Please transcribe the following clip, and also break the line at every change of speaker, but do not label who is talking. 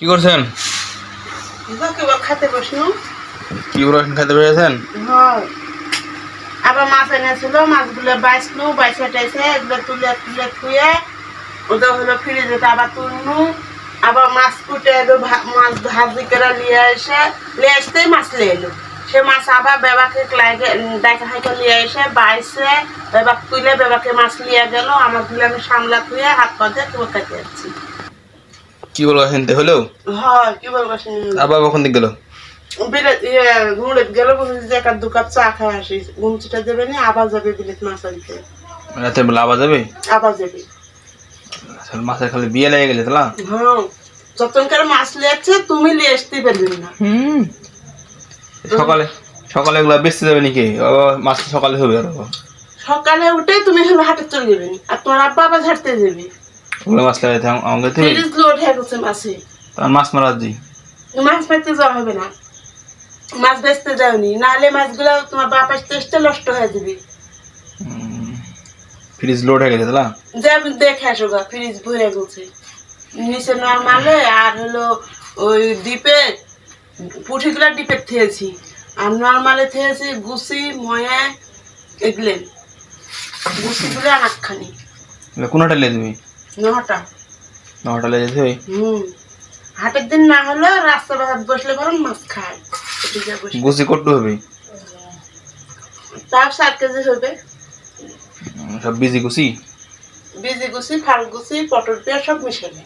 কি করছেন? কি করে খেতে পেরেছেন
আবার মাছ এনেছিল মাছগুলো বাইসনু বাইসে টাইসে এগুলো তুলে তুলে ওটা হলো ফ্রিজে আবার তুলনু। আবার মাছ কুটে এলো মাছ ভাজি করে নিয়ে এসে নিয়ে আসতেই মাছ নিয়ে এলো সে মাছ আবার বেবাকে দেখা হাইকে নিয়ে এসে বাইসে বেবাক তুলে বেবাকে মাছ নিয়ে গেল আমারগুলো আমি সামলা থুয়ে হাত পা দিয়ে তোমার কাছে যাচ্ছি
কি বলব হেনতে হলেও?
হয় কি বলব
আবার কখন দিক গেল?
বিলেত ইয়ে ঘুরে গেল যে এক দু কাপ চা খাই আসি। ঘুমচিটা দেবে না আবার যাবে বিলেত মাছ আনতে
রাতের বেলা আবার যাবে?
আবার যাবে।
মাছের খালি বিয়ে লেগে গেলে তালা?
হ্যাঁ যতন করে মাছ তুমি আসতে পারবি না।
হুম। সকালে সকালে এগুলা বেচতে যাবে নাকি? ও, মাছ সকালে হবে আর
সকালে উঠে তুমি হলো হাটে চলে যাবে। আর তোমার আব্বা আবার ঝাড়তে যাবে।
ওগুলো মাছ লাগাইতে আম- আমাকে দিবে
ফ্রিজ লোড হয়ে গেছে মাছে।
আর মাছ মারা দি
মাছ পাইতে যাওয়া হবে না। মাছ বেচতে যাওনি। নাহলে মাছগুলো তোমার বাপ আসতে আসতে নষ্ট হয়ে যাবে।
ফ্রিজ লোড হয়ে গেছে তালা
যে আমি দেখে আসো গা ফ্রিজ ভরে গেছে। নিচে নর্মালে আর হলো ওই ডিপে পুঁঠিগুলো ডিপে থেয়েছি। আর নর্মালে থেয়েছি গুছি ময়া এগুলেন গুছিগুলো আনাকখানি
এগুলো কোন হোটেলে দিবি
নটা।
নটা হোটেলে যেতে
হুম। হাটের দিন না হলে রাস্তা বাহাত বসলে বরং মাছ খায়।
গুছি কট্টু হবে?
তাও সাত কেজি হবে।
সব বিজি গুছি
বিজি গুছি ফাল গুছি পটল পেঁয়াজ সব মিশালে